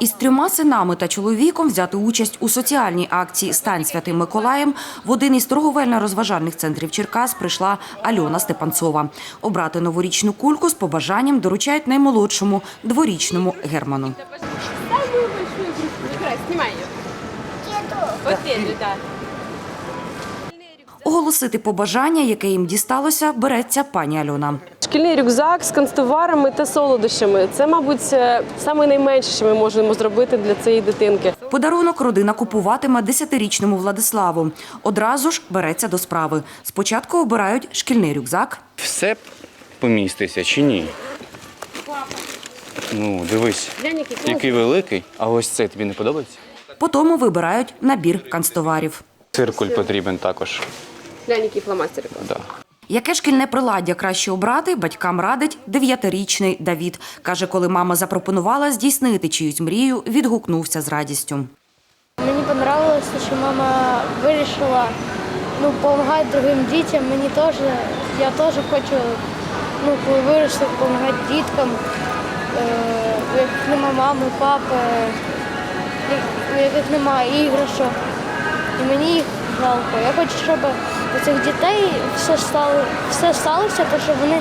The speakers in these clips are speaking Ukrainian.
Із трьома синами та чоловіком взяти участь у соціальній акції Стань святим Миколаєм в один із торговельно-розважальних центрів Черкас прийшла Альона Степанцова. Обрати новорічну кульку з побажанням доручають наймолодшому дворічному Герману. Оголосити побажання, яке їм дісталося, береться пані Альона. Шкільний рюкзак з канцтоварами та солодощами. Це, мабуть, е, саме найменше, що ми можемо зробити для цієї дитинки. Подарунок родина купуватиме десятирічному Владиславу. Одразу ж береться до справи. Спочатку обирають шкільний рюкзак, Все поміститься чи ні? Ну, дивись, який великий, а ось це тобі не подобається? потім вибирають набір канцтоварів. Циркуль потрібен також. Глянь, який фломастер. Да. Яке шкільне приладдя краще обрати, батькам радить дев'ятирічний Давід. Каже, коли мама запропонувала здійснити чиюсь мрію, відгукнувся з радістю. Мені понравилося, що мама вирішила ну, допомагати другим дітям. Мені теж, я теж хочу, ну, виросту, допомагати діткам, е, у яких нема мами, папи, у яких немає іграшок. І мені їх жалко. Я хочу, щоб у цих дітей все стало, все сталося, то що вони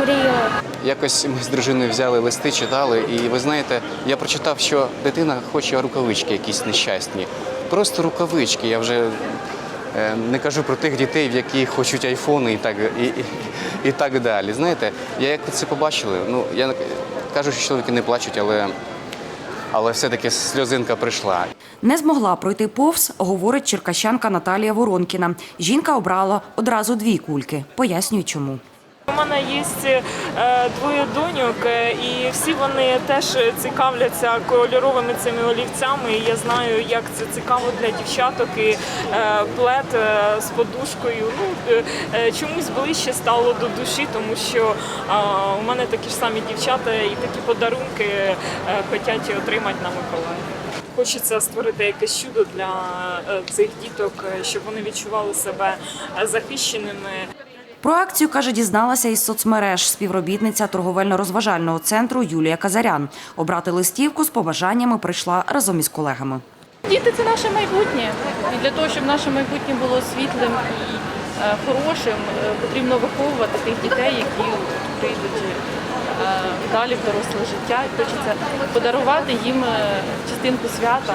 мріяли. Якось ми з дружиною взяли листи, читали, і ви знаєте, я прочитав, що дитина хоче рукавички якісь нещасні. Просто рукавички. Я вже е, не кажу про тих дітей, в які хочуть айфони і так, і, і, і так далі. Знаєте, я як це побачили, ну я кажу, що чоловіки не плачуть, але, але все-таки сльозинка прийшла. Не змогла пройти повз, говорить черкащанка Наталія Воронкіна. Жінка обрала одразу дві кульки. Пояснює, чому. У мене є е, двоє доньок, е, і всі вони теж цікавляться кольоровими цими олівцями. І я знаю, як це цікаво для дівчаток. І е, плед з подушкою. Ну чомусь ближче стало до душі, тому що у мене такі ж самі дівчата і такі подарунки хочуть отримати на Миколаїв. Хочеться створити якесь чудо для цих діток, щоб вони відчували себе захищеними. Про акцію, каже, дізналася із соцмереж співробітниця торговельно-розважального центру Юлія Казарян. Обрати листівку з побажаннями прийшла разом із колегами. Діти це наше майбутнє. І для того, щоб наше майбутнє було світлим і е, хорошим, е, потрібно виховувати тих дітей, які прийдуть е, далі в доросле життя. Хочеться подарувати їм частинку свята.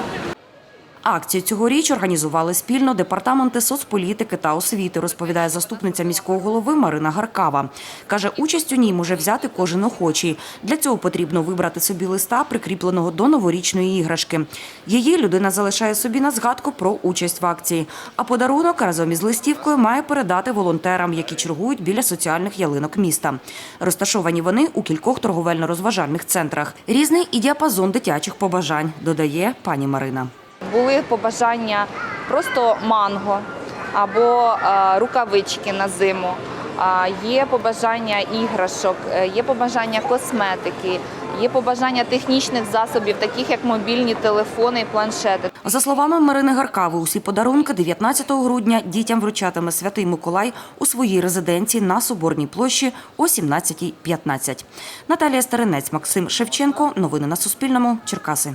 Акцію цьогоріч організували спільно департаменти соцполітики та освіти, розповідає заступниця міського голови Марина Гаркава. Каже, участь у ній може взяти кожен охочий. Для цього потрібно вибрати собі листа, прикріпленого до новорічної іграшки. Її людина залишає собі на згадку про участь в акції. А подарунок разом із листівкою має передати волонтерам, які чергують біля соціальних ялинок міста. Розташовані вони у кількох торговельно-розважальних центрах. Різний і діапазон дитячих побажань, додає пані Марина. Були побажання просто манго або е, рукавички на зиму. Є побажання іграшок, е, є побажання косметики, є побажання технічних засобів, таких як мобільні телефони і планшети. За словами Марини Гаркави, усі подарунки 19 грудня дітям вручатиме Святий Миколай у своїй резиденції на Соборній площі о 17.15. Наталія Старинець, Максим Шевченко. Новини на Суспільному. Черкаси.